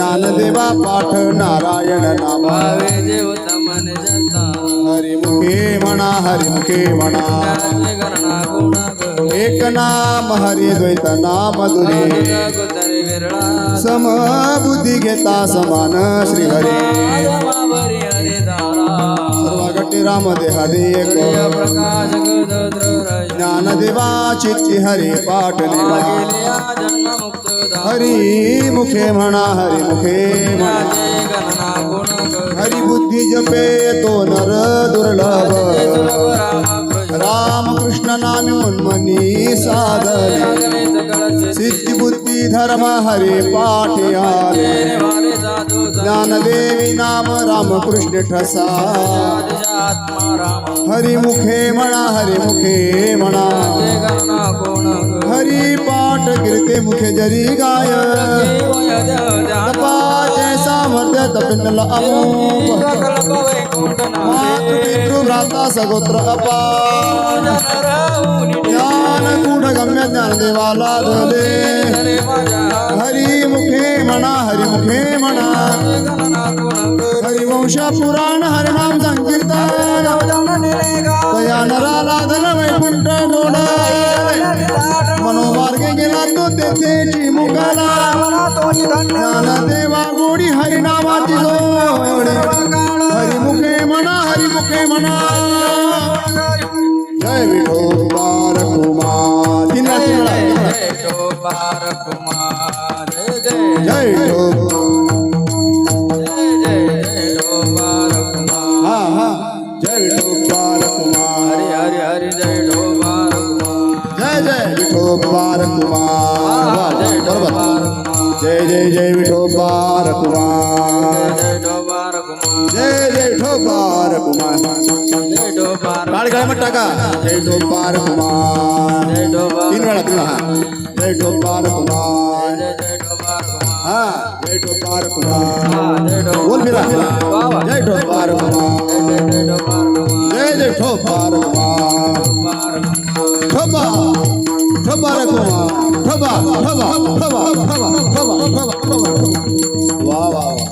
ज्ञानदेवा पाठ नारायण नामा। भावे देव तमन जता। हरिमुखे म्हणा हरिमुखे म्हणा गणना गुण एक नाम हरी द्वैत नाम दुरे। समबुद्धी घेता समान श्री हरी सर्व गटी राम देहादी एक प्रकाश गदद्र ज्ञानदेवा चित्ती हरी पाठ देवा गेले हरी मुखे म्हणा हरी मुखे म्हणा. हरी बुद्धी जपे तो नर दुर्लभ. राम कृष्ण रामकृष्ण नामी मन्मनी साधने सिद्धी बुद्धी धर्म हरे पाठी ज्ञानदेवी नाम रामकृष्ण ठसा. राम हरिमुखे म्हणा हरिमुखे म्हणा हरी पाठ गिरते मुखे जरी गाय। तपाचे सामर्थ्य तपिनल अमोघ। कल्प सगोत्र अपा ज्ञान गुढ गम्य ज्ञानदेवाला धले रे हरी मुखे म्हणा हरी मुखे म्हणा हरिवंश पुराण हरिनाम संकीर्तन। जाऊन नेलेगा वैकुंठ गोड मनोमार्गे गेला तो तेथे मुगाला देवा गोडी हरिनामाची जोड हरिमुखे म्हणा हरिमुखे म्हणा जय विठोबार कुमार जय कुमार जय विठोबार कुमार जय बरोबर जय जय जय विठोबार कुमार जय जय विठोबार कुमार टोपार काळ काळ टाका जय विठोबार कुमार तीन वेळा वेळा हा जय विठोबार कुमार हा जय विठोबार कुमार हा बोल फिरा जय विठोबार कुमार जय जय टोपार कुमार ठोबा ठोबा ठोबा ठोबा ठोबा ठोबा ठोबा ठोबा वा वा वा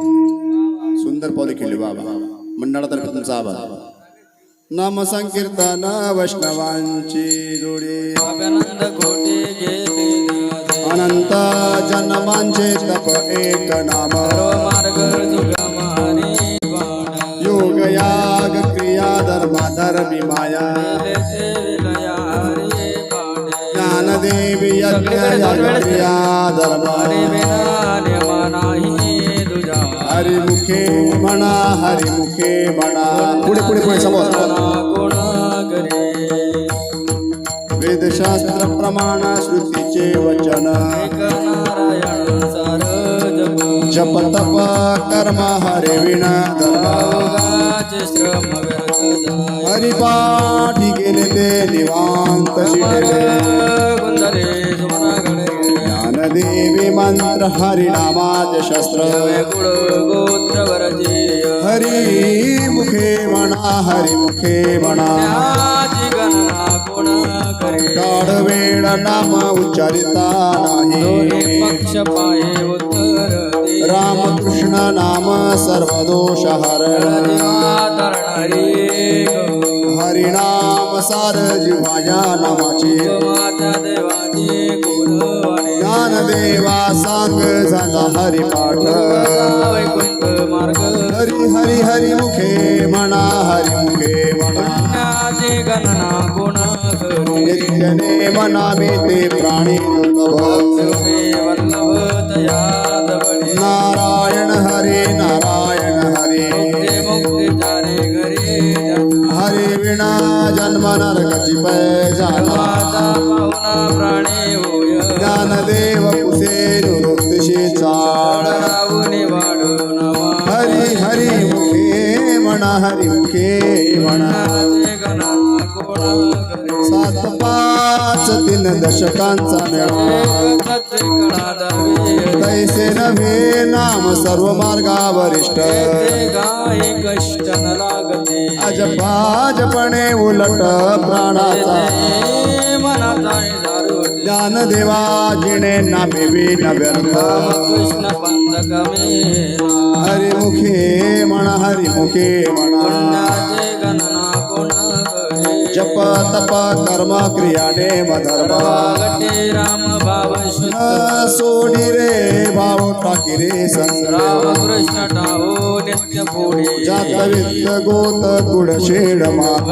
सुंदर पावले केली बाबा मंडळातर्फे तुमचा आभार नाम संकीर्तन वैष्णवांची जोडी अभ्यानंद जन्मांचे तप एक नाम. मार्ग योग याग क्रिया धर्म धर्मी माया. केले ते विलया हरी पाडे. ज्ञानदेवी यज्ञ याग क्रिया धर्म. हरी हरिमुखे म्हणा हरिमुखे म्हणा पुढे पुढे पुढे समोर. गणना गुण करे. वेदशास्त्र प्रमाण श्रुतीचे वचन जप तप कर्म हरे विण हरिपाठी गेले ते निवांत शिरले देवी मंत्र हरिनामाज शस्त्र हरी मुखे म्हणा हरी मुखे म्हणा काळ वेळ नाम उच्चारिता नाही. पक्ष पाये उत्तर रामकृष्ण नाम सर्व दोष हर हरिनाम सार जिव्हाया नामाची. देवाची ज्ञानदेवा सांग झाला हरिपाठ. हरी हरी हरी मुखे म्हणा हरी मुखे म्हणा गणना कोण करे मनावे ते प्राणी वल्लभ बळी नारायण हरे नारायण हरे। मुक्ती चारे घरी हरे विना जन्म नरकाची पै झाला पाहुणा प्राणी होय। ज्ञानदेव कुसे निवृत्तीशी चाळ राहुनी वाढू नवा। हरी हरी मुखे म्हणा हरी मुखे म्हणा सात पाच तीन दशकांचा मेळा. एक नव्हे नाम सर्व मार्गावरिष्ठ ते गाय कष्ट न लागते अजपाजपणे उलट प्राणाचा. ज्ञान देवा जिणे नामे विन व्यर्थ. कृष्ण बंधक मेला हरिमुखे म्हणा हरिमुखे म्हणा जप तप कर्म क्रियाने मधर्म. वागटे राम भाव न सोडी रे भाव टाकी रे संग राम कृष्ण टाहो नित्य पुढे जात वित्त गोत गुड शेड मात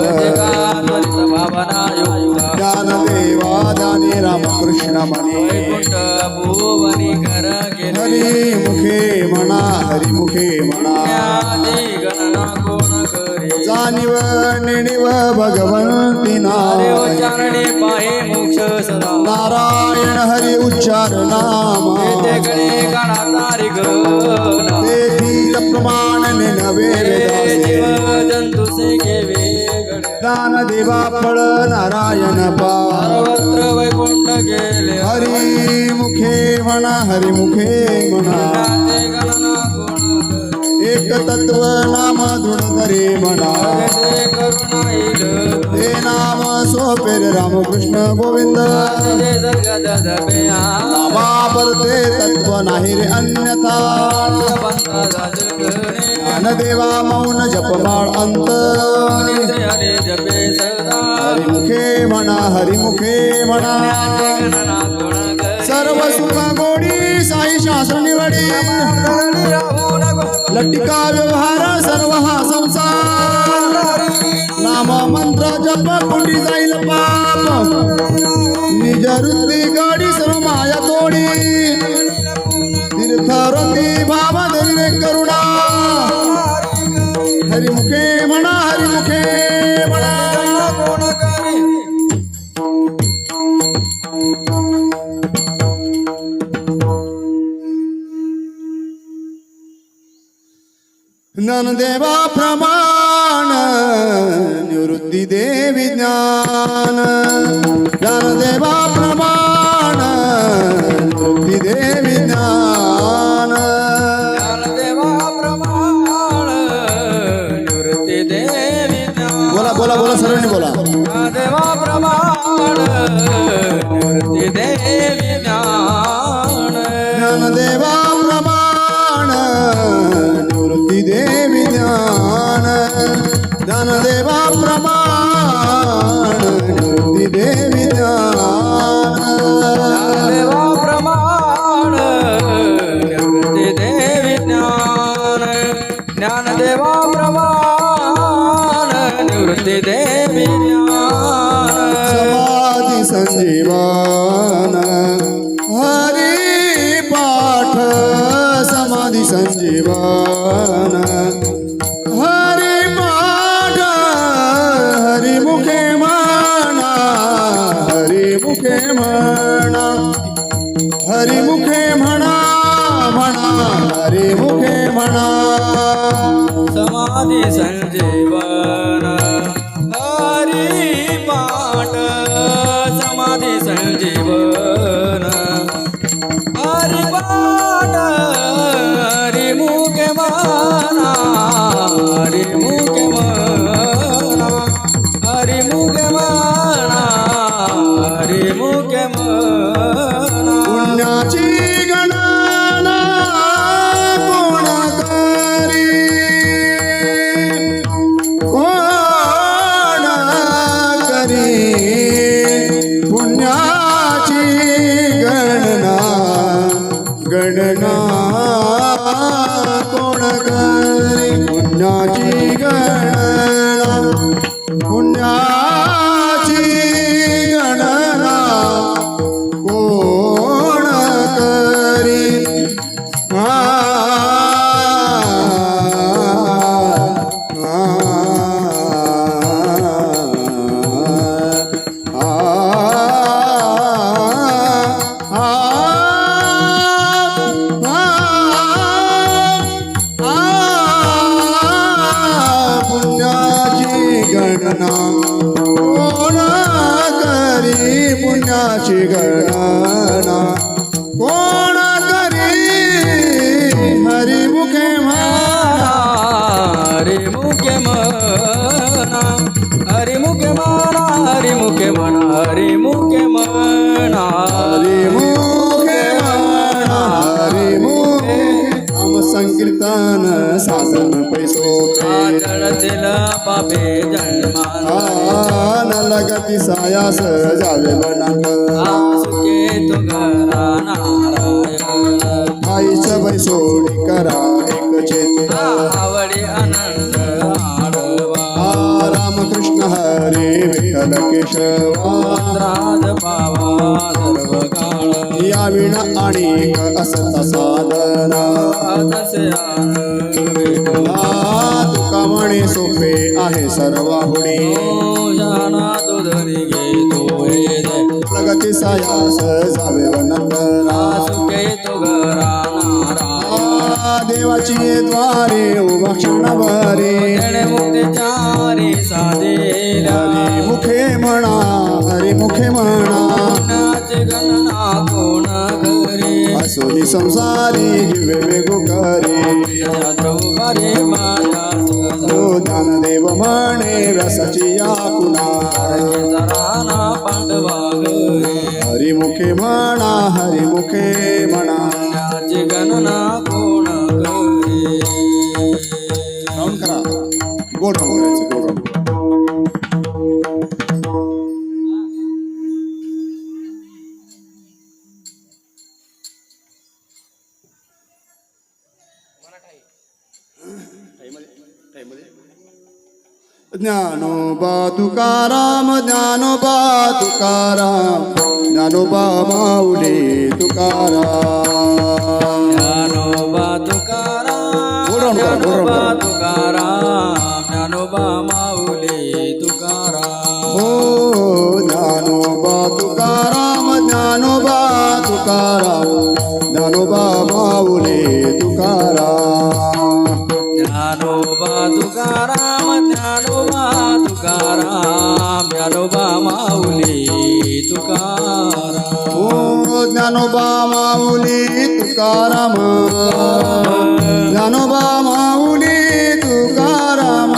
युक्त ज्ञानदेवा ज्ञानी रामकृष्ण वैकुंठ भुवनी गेले हरी मुखे म्हणा हरी मुखे म्हणा जाणीव निणीव भगवंती अरे पाहे मोक्ष सदा नारायण हरी उच्चार नाम। तेथील प्रमाण नवे जंतु से घेवे दान देवा फळ नारायण पा। वैकुंठ गेले हरी मुखे म्हणा हरी मुखे म्हणा एक तत्व नाम धुणधरे म्हणा. जगते करुणा येईल ते नाम सोपेर रामकृष्ण गोविंद. जे जगत तत्व नाही रे अन्यथा. ज्ञानदेवा मौन जपमाळ अंत. हरिमुखे म्हणा हरिमुखे म्हणा. सर्व सुख गोडी साई शास्त्र निवडी लटिका व्यवहार सर्व हा संसार. नाम मंत्र जप कुंडी जाईल पाप. निज वृत्ती गाडी ज्ञानदेवा प्रमाण निवृत्ती देवी ज्ञान ज्ञानदेवा प्रमाण निवृत्ती देवी ज्ञान संजीवन। हरी पाठ समाधी संजीवन। हरी पाठ हरी मुखे म्हणा हरी मुखे म्हणा हरी मुखे म्हणा म्हणा हरी मुखे म्हणा समाधी संजीवन हरी আমার नलगती सायास जावे बनाक सुखे बैसोडी करा एक आवडी आनंद रामकृष्ण हरे विठ्ठल केशवा. पावा या विणा आणि असत साधना. तुका म्हणे सोपे आहे सर्व जाना प्रगती सायास जावे वनंदना देवाची द्वारे उभा क्षणभरे. जणे मुक्ती मुखे म्हणा हरे मुखे म्हणा. असोनी संसारी जीवे वेगो करी द्रौपदी माझ्या ओ ज्ञानदेव म्हणे रसाची या कुणा राणा पांडवा हरिमुखे म्हणा हरिमुखे म्हणा. गणना कोण करा? गोड ज्ञानोबा तुकाराम ज्ञानोबा तुकाराम. ज्ञानोबा माऊली तुकाराम ज्ञानोबा तुकाराम ज्ञानोबा करा. तुकाराम. ज्ञानोबा माऊली तुकाराम हो ज्ञानोबा तुकाराम ज्ञानोबा तुकाराम ज्ञानोबा माऊली तुकाराम. ज्ञानोबा तुकाराम ज्ञानोबा तुकाराम ज्ञानोबा माऊली तुकाराम. हो ज्ञानोबा माऊली तुकाराम ज्ञानोबा माऊली तुकाराम.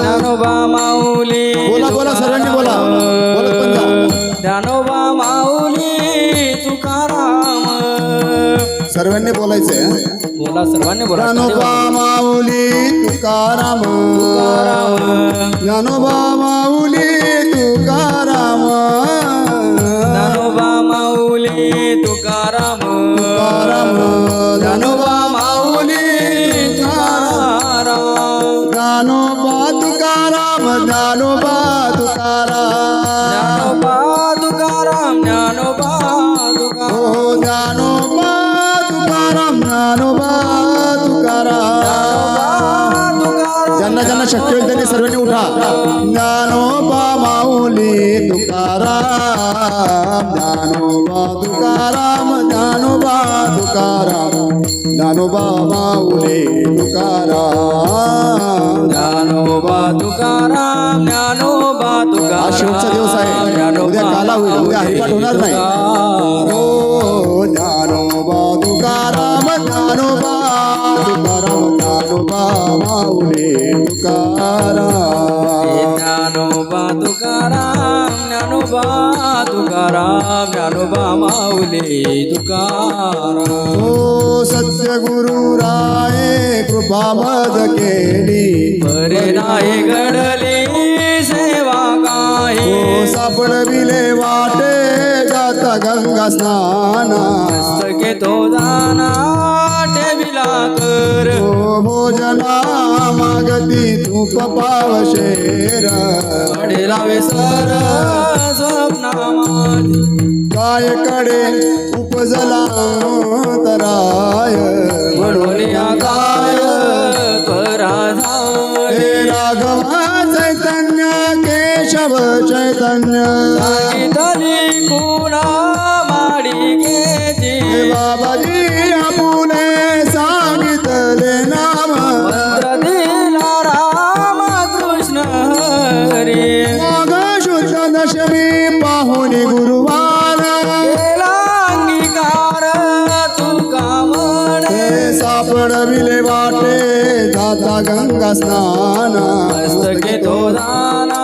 ज्ञानोबा माऊली बोला बोला सर्वांनी बोला. ज्ञानोबा माऊली तुकाराम. सर्वांनी बोलायचंय? बोला सर्वांनी बोला. ज्ञानोबा माऊली तुकाराम. तुकाराम. ज्ञानोबा माऊली शक्य होईल त्यांनी सर्वांनी उठा ज्ञानोबा माऊली तुकाराम ज्ञानोबा तुकाराम ज्ञानोबा तुकाराम ज्ञानोबा माऊली तुकाराम ज्ञानोबा तुकाराम ज्ञानोबा तुकाराम शेवटचा दिवस आहे. उद्या काला होईल. उद्या हरिपाठ होणार नाही. ज्ञानोबा तुकाराम ज्ञानोबा तुकाराम ज्ञानोबा माऊली तुकाराम ओ सत्य गुरु राये कृपा मद केली बरे नाही घडली सेवा काही ओ सापडविले वाटे जाता गंगा स्नाना मस्तके तो जाना ठेविला कर ओ भोजना मागती तूप पावशेर विसर स्वप्ना माझी काय कडे उपजला तराय. म्हणून काय हे राघवा चैतन्य केशव चैतन्य. कुणा हे बाबाजी गंगा स्नान मस्तके तो दाना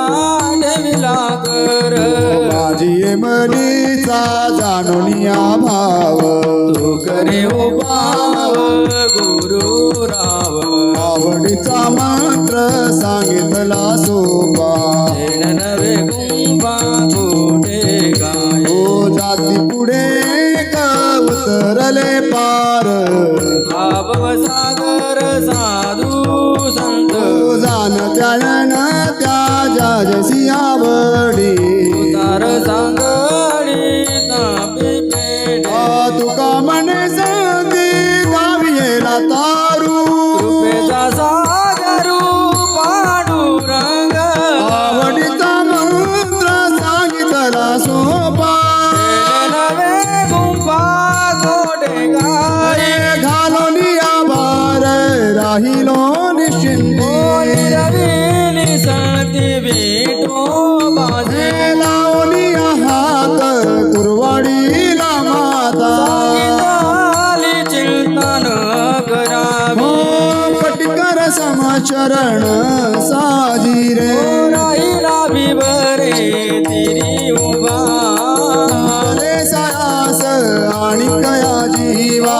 कर। माझी मनीचा जाणून भाव। तू करे उभाव गुरु राव। आवडीचा मंत्र सांगितला जेण नवे गाय। ओ जाती पुढे का उतरले पार। भाव सागर साधू जाण त्यान त्या जाजसी आवडी तार सांग समचरण साजी रे. राहिला बिबरे तिरी उभा. रे सायास आणि कया जीवा.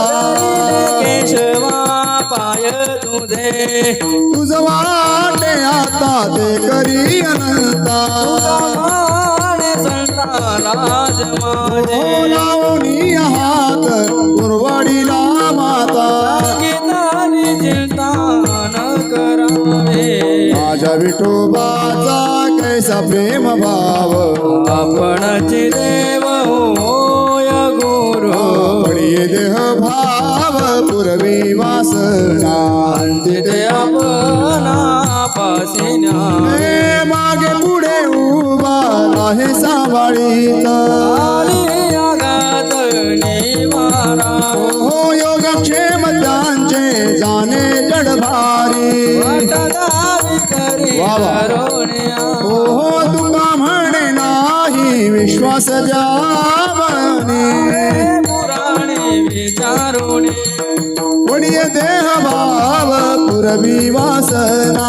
केशवा पाय तुझे. तुझ वाटे आता ते करी अनंता. संता हो लावणी हात माझ्या विठोबाचा कैसा प्रेम भाव. आपणची देव होय गुरु. पडिये देह भाव पुरवी वासना आपणा पासिन्या हे मागे पुढे उभा आहे आली आगात निवारा. हो योगक्षेम त्यांचे जाणे करुण्या हो तुका म्हणे नाही विश्वास जावणे पुराणे विचारुणे पडिये देह भाव पुरवी वासना.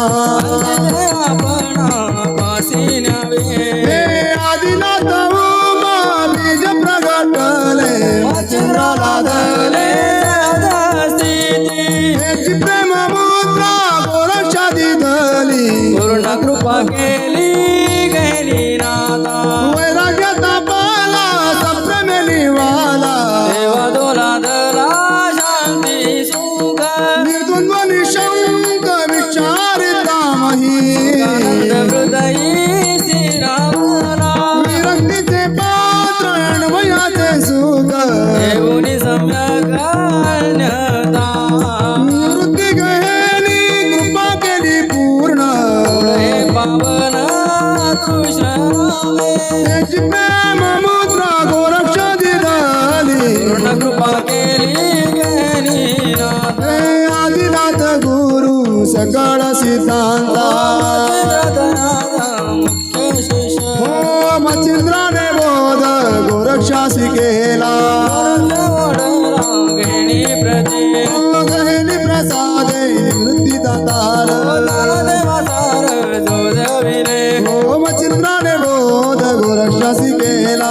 गोरक्षासी केला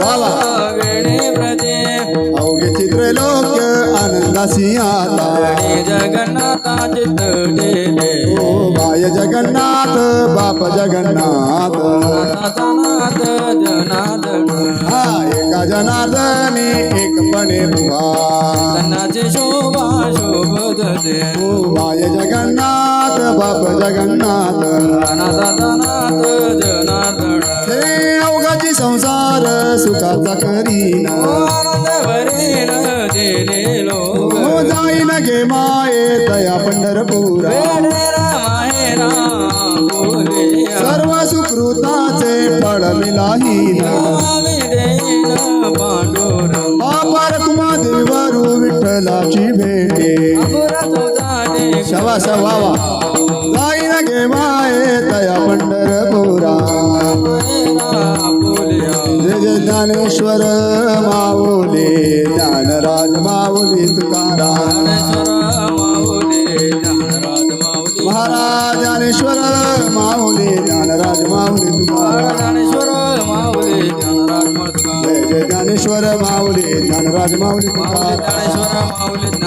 वा वा. आनंदासी आता जगन्नाथा ओ बाय जगन्नाथ बाप जगन्नाथ. हा एका जनार्दनी एकपणे शोभा ओ बाय जगन्नाथ बाप जगन्नाथ. संसार सुखाचा करीना. आनंद भरेन देने लोक जाईन गे माये तया पंढरपुरा. सर्व सुकृताचे फळ मिलाहीन. आम्ही कुमादेवरू विठ्ठलाची भेटे. शवा शवावा जाईन गे माये तया पंढरपुरा. ज्ञानेश्वर माऊले ज्ञानराज माऊली तुकारा महाराज ज्ञानेश्वर माऊली ज्ञानराज माऊली तुकाराम. जय जय ज्ञानेश्वर माऊले ज्ञानराज माऊली तुकाराम.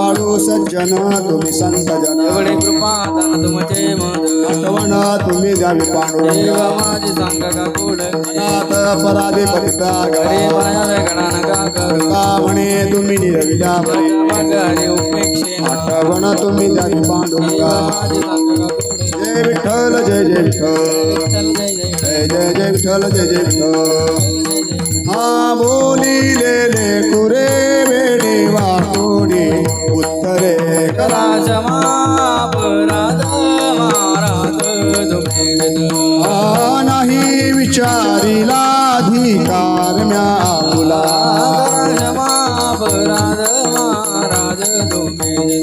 कृपाळू सज्जन तुम्ही संत जन. एवढे कृपा दान तुमचे मद आठवण तुम्ही द्यावी पांडुरंगा. माझी सांग का कुड अनाथ अपराधी पतिता घरी गणा माया वेगळा नका करू? का म्हणे तुम्ही उपेक्षेन आठवण तुम्ही द्यावी पांडुरंगा. माझी सांग का कुड जय विठ्ठल जय जय विठ्ठल. जय जय जय जय जय विठ्ठल. जय जय विठ्ठल हा बोलिलेले कुरे वेडे उत्तरे महाराज तुम्ही हा नाही विचारिला अधिकार म्या महाराज तुम्ही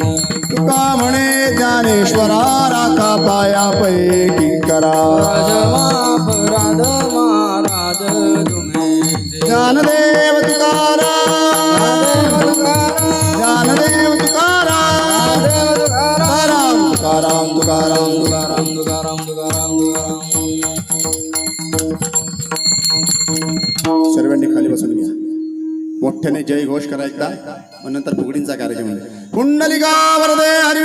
तुका म्हणे ज्ञानेश्वरा राखा पाया पैकी करा. राजमापराध महाराज तुम्ही ज्ञानदेव मोठ्याने जय घोष करायचा मग नंतर फुगडींचा कार्यक्रम आहे. पुंडलिका वरदे हरी